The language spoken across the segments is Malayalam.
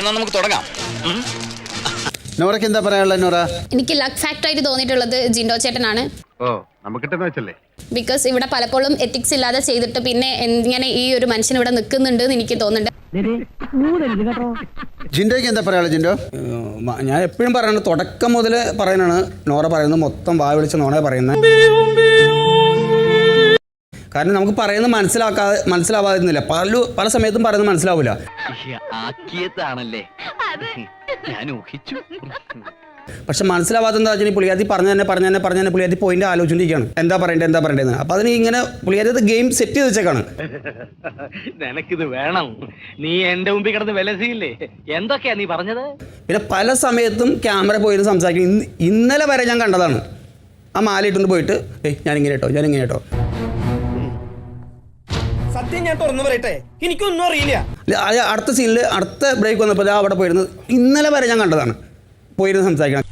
എന്നാ നമുക്ക് തുടങ്ങാം. നോറയ്ക്ക് എന്താ പറയാനുള്ളത് നോറ? എനിക്ക് ലക്ക് ഫാക്ടർ ആയിട്ട് തോന്നിയിട്ടുള്ളത് ജിൻഡോ ചേട്ടനാണ്. ഓ വെച്ചല്ലേ? ബിക്കോസ് ഇവിടെ പലപ്പോഴും എത്തിക്സ് ഇല്ലാതെ ചെയ്തിട്ട് പിന്നെ ഇങ്ങനെ ഈ ഒരു മനുഷ്യൻ ഇവിടെ നിൽക്കുന്നുണ്ട് എന്ന് എനിക്ക് തോന്നുന്നുണ്ട്. ജിൻഡോയ്ക്ക് എന്താ പറയാനുള്ളത് ജിൻഡോ? ഞാൻ എപ്പോഴും പറയുന്നത് തുടക്കം മുതൽ പറയുന്നതാണ് നോറ പറയുന്നത് മൊത്തം വാ വിളിച്ച് നോണ പറയുന്നത് കാരണം നമുക്ക് പറയുന്നത് മനസ്സിലാക്കാതെ മനസ്സിലാവാതിരുന്നില്ല. പല പല സമയത്തും പറയുന്നത് മനസ്സിലാവില്ല ആക്കിയതാണല്ലേ. ഞാൻ ഊഹിച്ചു. പക്ഷെ മനസ്സിലാവാത്ത എന്താ വെച്ചാൽ പുള്ളിയാത്തി പറഞ്ഞു തന്നെ പറഞ്ഞു തന്നെ പറഞ്ഞു തന്നെ പുള്ളിയാത്തി പോയിന്റ് ആലോചിച്ചിരിക്കുകയാണ് എന്താ പറയണ്ടേ എന്താ പറയണ്ടേന്ന് അപ്പൊ അതിന് ഇങ്ങനെ പുള്ളിയാത്തി ഗെയിം സെറ്റ് ചെയ്ത് വെച്ചേക്കാണ്. നിനക്കിത് വേണം. നീ എന്റെ മുമ്പിൽ കിടന്ന് വിലസിയില്ലേ? എന്തൊക്കെയാ നീ പറഞ്ഞത്? പിന്നെ പല സമയത്തും ക്യാമറ പോയിരുന്നു സംസാരിക്കും. ഇന്നലെ വരെ ഞാൻ കണ്ടതാണ്. ആ മാല ഇട്ടുകൊണ്ട് പോയിട്ട് ഏയ് ഞാനിങ്ങനെ കേട്ടോ ഞാനിങ്ങനെ കേട്ടോ. സത്യം ഞാൻ തുറന്നു പറയട്ടെ? എനിക്കൊന്നും അറിയില്ല. അടുത്ത സീനിൽ അടുത്ത ബ്രേക്ക് വന്നപ്പോൾ ഞാൻ അവിടെ പോയിരുന്നത് ഇന്നലെ വരെ ഞാൻ കണ്ടതാണ്. പോയിരുന്ന് സംസാരിക്കണം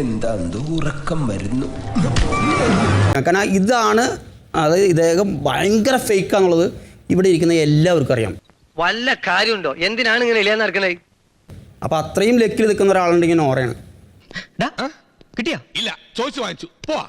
എന്താ ഉറക്കം വരുന്നു. കാരണം ഇതാണ് അത് ഇദ്ദേഹം ഭയങ്കര ഫേക്കാന്നുള്ളത് ഇവിടെ ഇരിക്കുന്ന എല്ലാവർക്കും അറിയാം. വല്ല കാര്യമുണ്ടോ? എന്തിനാണ് ഇങ്ങനെ ഇല്ലാന്ന് നടക്കുന്നത് അപ്പൊ അത്രയും ലക്കിൽ നിൽക്കുന്ന ഒരാളുണ്ടെങ്കിൽ നോറയാണ് കിട്ടിയാ? ഇല്ല ചോദിച്ചു വാങ്ങിച്ചു. പോവാ.